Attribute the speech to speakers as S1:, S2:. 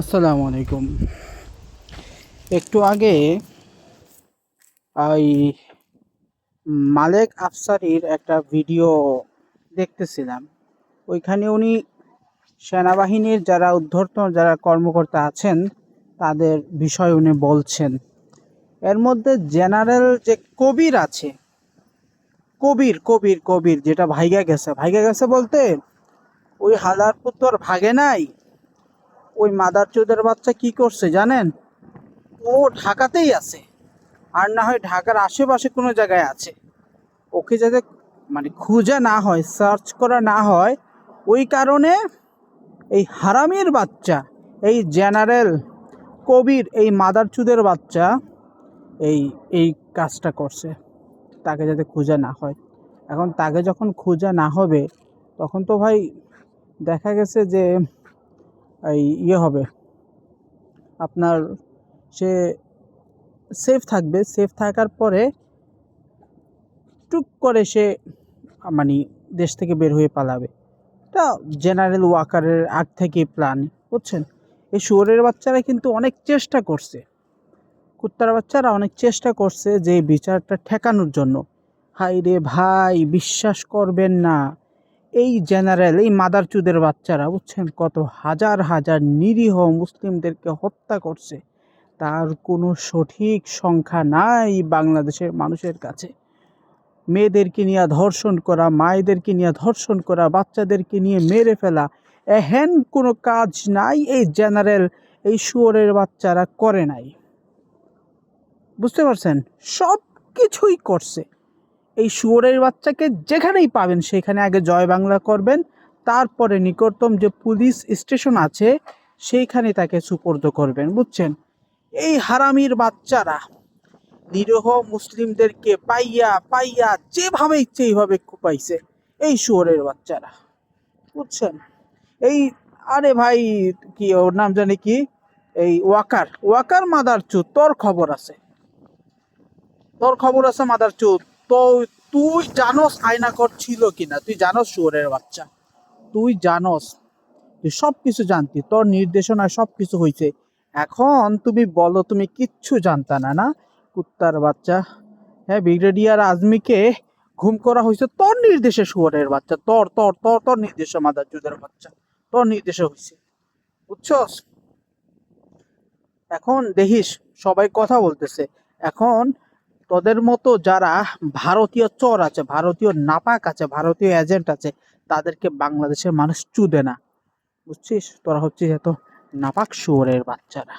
S1: আসসালামু আলাইকুম। একটু আগে ওই মালেক আফসারির একটা ভিডিও দেখতেছিলাম। ওইখানে উনি সেনাবাহিনীর যারা উদ্ধর্ত যারা কর্মকর্তা আছেন, তাদের বিষয় উনি বলছেন। এর মধ্যে জেনারেল যে কবির আছে, কবির কবির কবির, যেটা ভাইগা গেছে। ভাইগা গেছে বলতে ওই হালার পুত্তর ভাগে নাই? ওই মাদার চোদের বাচ্চা কি করছে জানেন? ও ঢাকাতেই আছে, আর না হয় ঢাকার আশেপাশে কোনো জায়গায় আছে। ওকে যাতে মানে খুঁজে না হয়, সার্চ করা না হয়, ওই কারণে এই হারামির বাচ্চা, এই জেনারেল কবির এই মাদার চুদের বাচ্চা এই এই কাজটা করছে, তাকে যাতে খুঁজে না হয়। এখন তাকে যখন খুঁজে না হবে, তখন তো ভাই দেখা গেছে যে এই ইয়ে হবে। আপনার সে সেফ থাকবে। সেফ থাকার পরে টুক করে সে মানে দেশ থেকে বের হয়ে পালাবে। এটা জেনারেল ওয়াকারের আগ থেকে প্ল্যান বুঝছেন? এই শুয়োরের বাচ্চারা কিন্তু অনেক চেষ্টা করছে। কুত্তার বাচ্চারা অনেক চেষ্টা করছে যে বিচারটা ঠেকানোর জন্য। হাই রে ভাই, বিশ্বাস করবেন না। এই জেনারেল এই মাদারচুদের বাচ্চারা, বুঝছেন? কত হাজার হাজার নিরীহ মুসলিমদেরকে হত্যা করছে। তার কোনো সঠিক সংখ্যা নাই বাংলাদেশের মানুষের কাছে। মেয়েদেরকে নিয়ে ধর্ষণ করা, মায়েদেরকে নিয়ে ধর্ষণ করা, বাচ্চাদেরকে নিয়ে মেরে ফেলা, এহেন কোনো কাজ নাই এই জেনারেল এই শুয়োরের বাচ্চারা করে নাই। বুঝতে পারছেন? সব কিছুই করছে। এই শুয়োরের বাচ্চাকে যেখানেই পাবেন সেখানে আগে জয় বাংলা করবেন। তারপরে নিকটতম যে পুলিশ স্টেশন আছে, সেইখানে তাকে সুপর্দ করবেন, বুঝছেন? এই হারামির বাচ্চারা, নিরহ মুসলিমদেরকে পাইয়া পাইয়া যেভাবে ইচ্ছে এইভাবে কুপাইছে এই শুয়োরের বাচ্চারা, বুঝছেন? এই, আরে ভাই, কি ওর নাম জানি কি? এই ওয়াকার ওয়াকার মাদার চুত তোর খবর আছে? তোর খবর আছে মাদার চুত তো তুই জানোস আয়নাকর ছিল কিনা? তুই জানোস শুয়োরের বাচ্চা? তুই জানোস। তুই সব কিছু জানতি, তোর নির্দেশনায় সব কিছু হয়েছে এখন তুমি বলো, তুমি কিচ্ছু জানতা না না? কুত্তার বাচ্চা। হ্যাঁ ব্রিগেডিয়ার আজমিকে ঘুম করা হয়েছে তোর নির্দেশে শুয়োরের বাচ্চা। তোর তোর তোর তোর নির্দেশে মাদার চুদের বাচ্চা। তোর নির্দেশে হয়েছে বুঝছস? এখন দেখিস, সবাই কথা বলতেছে। এখন তোদের মতো যারা ভারতীয় চর আছে, ভারতীয় নাপাক আছে, ভারতীয় এজেন্ট আছে, তাদেরকে বাংলাদেশের মানুষ চুদে না। বুঝছিস? তোরা হচ্ছিস এত নাপাক শুয়োরের বাচ্চারা।